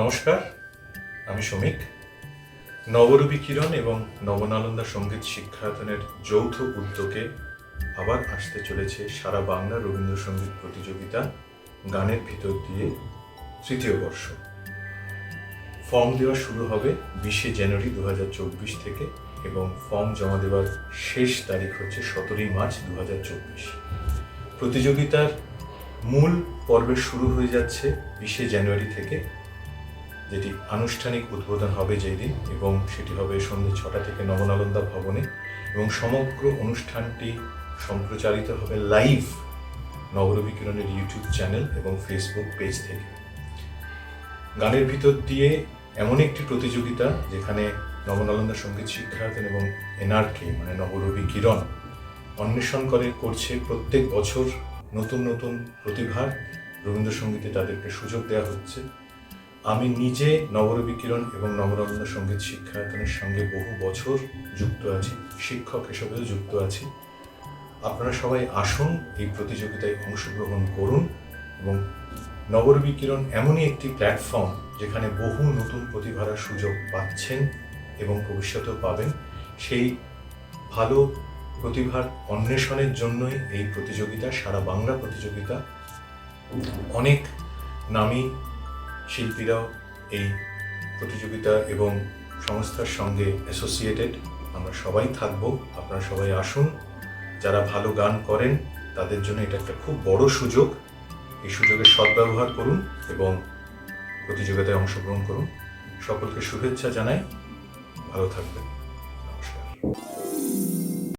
নমস্কার, আমি শ্রমিক নবরূপী কিরণ এবং নবনালন্দা সংগীত শিক্ষায়তনের যৌথ উদ্যোগে আবার আসতে চলেছে সারা বাংলা রবীন্দ্রসঙ্গীত প্রতিযোগিতা, গানের ভিতর দিয়ে তৃতীয় বর্ষ। ফর্ম দেওয়া শুরু হবে বিশে জানুয়ারি দু হাজার চব্বিশ থেকে এবং ফর্ম জমা দেওয়ার শেষ তারিখ হচ্ছে সতেরোই মার্চ দু হাজার চব্বিশ। প্রতিযোগিতার মূল পর্বের শুরু হয়ে যাচ্ছে বিশে জানুয়ারি থেকে যেটি আনুষ্ঠানিক উদ্বোধন হবে যেই দিন এবং সেটি হবে সন্ধ্যে ছটা থেকে নবনালন্দা ভবনে এবং সমগ্র অনুষ্ঠানটি সম্প্রচারিত হবে লাইভ নবরবী কিরণের ইউটিউব চ্যানেল এবং ফেসবুক পেজ থেকে। গানের ভিতর দিয়ে এমন একটি প্রতিযোগিতা যেখানে নবনালন্দা সংগীত শিক্ষায়তন এবং এনআরকে মানে নবরবী কিরণ অন্বেষণ করে করছে প্রত্যেক বছর নতুন নতুন প্রতিভার রবীন্দ্রসঙ্গীতে তাদেরকে সুযোগ দেওয়া হচ্ছে। আমি নিজে নবরবী কিরণ এবং নবরত্না সংগীত শিক্ষায়তনের সঙ্গে বহু বছর যুক্ত আছি, শিক্ষক হিসেবেও যুক্ত আছি। আপনারা সবাই আসুন, এই প্রতিযোগিতায় অংশগ্রহণ করুন এবং নবরবী কিরণ এমনই একটি প্ল্যাটফর্ম যেখানে বহু নতুন প্রতিভারা সুযোগ পাচ্ছেন এবং ভবিষ্যতেও পাবেন। সেই ভালো প্রতিভার অন্বেষণের জন্যই এই প্রতিযোগিতা, সারা বাংলা প্রতিযোগিতা অনেক নামী শিল্পীরাও এই প্রতিযোগিতা এবং সংস্থার সঙ্গে অ্যাসোসিয়েটেড আমরা সবাই থাকব, আপনারা সবাই আসুন। যারা ভালো গান করেন, তাদের জন্য এটা একটা খুব বড় সুযোগ। এই সুযোগের সদ্ব্যবহার করুন এবং প্রতিযোগিতায় অংশগ্রহণ করুন। সকলকে শুভেচ্ছা জানাই। ভালো থাকবেন। নমস্কার।